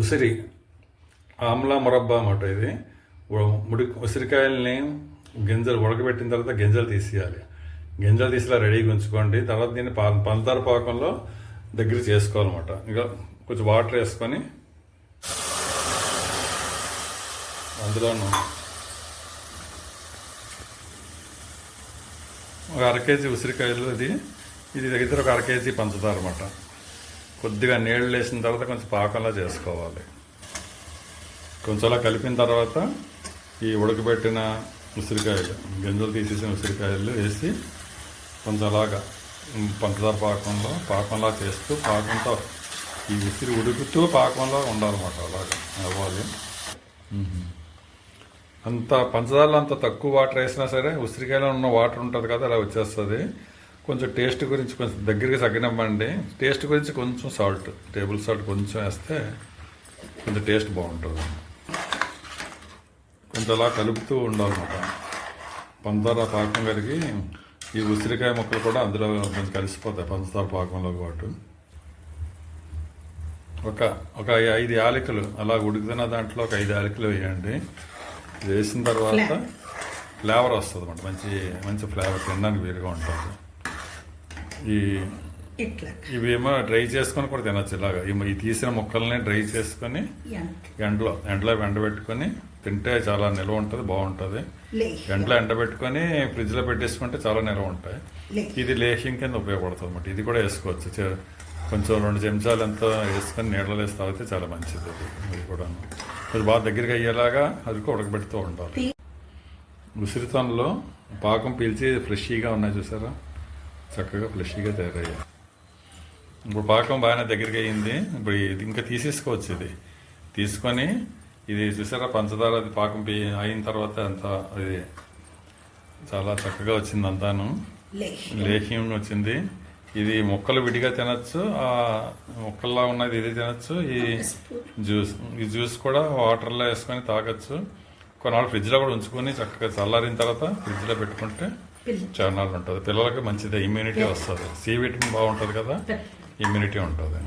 ఉసిరి. ఆమ్లా మురబ్బా అన్నమాట ఇది. ముడి ఉసిరికాయల్ని గింజలు ఉడకబెట్టిన తర్వాత గింజలు తీసేయాలి. గింజలు తీసేలా రెడీగా ఉంచుకోండి. తర్వాత దీన్ని పా పంచదార పాకంలో దగ్గర చేసుకోవాలన్నమాట. ఇంకా కొంచెం వాటర్ వేసుకొని అందులోను ఒక అర కేజీ ఉసిరికాయలు ఇది ఇది దగ్గర ఒక అర కేజీ పంచదార అన్నమాట. కొద్దిగా నీళ్ళు వేసిన తర్వాత కొంచెం పాకంలా చేసుకోవాలి. కొంచెం అలా కలిపిన తర్వాత ఈ ఉడకబెట్టిన ఉసిరికాయలు గింజలు తీసేసిన ఉసిరికాయలు వేసి కొంచెం అలాగా పంచదార పాకంలో పాకంలా చేస్తూ పాకంతో ఈ ఉసిరి ఉడుకుతూ పాకంలో ఉండాలన్నమాట అలాగా అవ్వాలి. అంత పంచదారలో అంత తక్కువ వాటర్ వేసినా సరే ఉసిరికాయలో ఉన్న వాటర్ ఉంటుంది కదా అలా వచ్చేస్తుంది. కొంచెం టేస్ట్ గురించి కొంచెం దగ్గరికి తగ్గినవ్వండి. టేస్ట్ గురించి కొంచెం సాల్ట్ టేబుల్ సాల్ట్ కొంచెం వేస్తే కొంచెం టేస్ట్ బాగుంటుంది. కొంచెం అలా కలుపుతూ ఉండాలన్నమాట. పంచదార పాకం కరిగి ఈ ఉసిరికాయ ముక్కలు కూడా అందులో కొంచెం కలిసిపోతాయి పంచదార పాకంలో పాటు. ఒక ఒక ఐదు యాలకులు అలా ఉడుకుతున్న దాంట్లో ఒక ఐదు యాలకులు వేయండి. వేసిన తర్వాత ఫ్లేవర్ వస్తుంది అన్నమాట మంచి మంచి ఫ్లేవర్ తినడానికి వీలుగా ఉంటుంది. ఈ ఇట్లా ఇవేమో డ్రై చేసుకొని కూడా తినచ్చు ఇలాగా. ఈ తీసిన ముక్కల్ని డ్రై చేసుకొని ఎండలో ఎండలో ఎండబెట్టుకొని తింటే చాలా నిల్వ ఉంటుంది బాగుంటుంది. ఎండలో ఎండబెట్టుకొని ఫ్రిడ్జ్లో పెట్టేసుకుంటే చాలా నిల్వ ఉంటాయి. ఇది లేహ్యం కింద ఉపయోగపడుతుంది అన్నమాట. ఇది కూడా వేసుకోవచ్చు. కొంచెం రెండు చెంచాలు ఎంత వేసుకొని నీళ్ళలో వేసి తాగితే చాలా మంచిది అది. ఇది కూడా కొంచెం బాగా దగ్గరికి అయ్యేలాగా అది కూడా ఉడకబెడుతూ ఉండాలి. ఉసిరితనంలో పాకం పీల్చి ఫ్రెషీగా ఉన్నాయి చూసారా? చక్కగా ఫ్రెషీగా తయారయ్యాయి. ఇప్పుడు పాకం బాగానే దగ్గరికి అయ్యింది. ఇప్పుడు ఇది ఇంకా తీసేసుకోవచ్చు ఇది. తీసుకొని ఇది చూసారా? పంచదార అది పాకం అయిన తర్వాత అంత ఇది చాలా చక్కగా వచ్చింది అంతాను. లేహ్యం. వచ్చింది. ఇది ముక్కలు విడిగా తినచ్చు. ఆ ముక్కల్లా ఉన్నది ఇది తినచ్చు. ఈ జ్యూస్ ఈ జ్యూస్ కూడా వాటర్లో వేసుకొని తాగొచ్చు. కొన్నాళ్ళు ఫ్రిడ్జ్లో కూడా ఉంచుకొని చక్కగా చల్లారిన తర్వాత ఫ్రిడ్జ్లో పెట్టుకుంటే నాళ్ళు ఉంటుంది. పిల్లలకి మంచిదే. ఇమ్యూనిటీ వస్తుంది. సి విటమిన్ బాగుంటుంది కదా? ఇమ్యూనిటీ ఉంటుంది.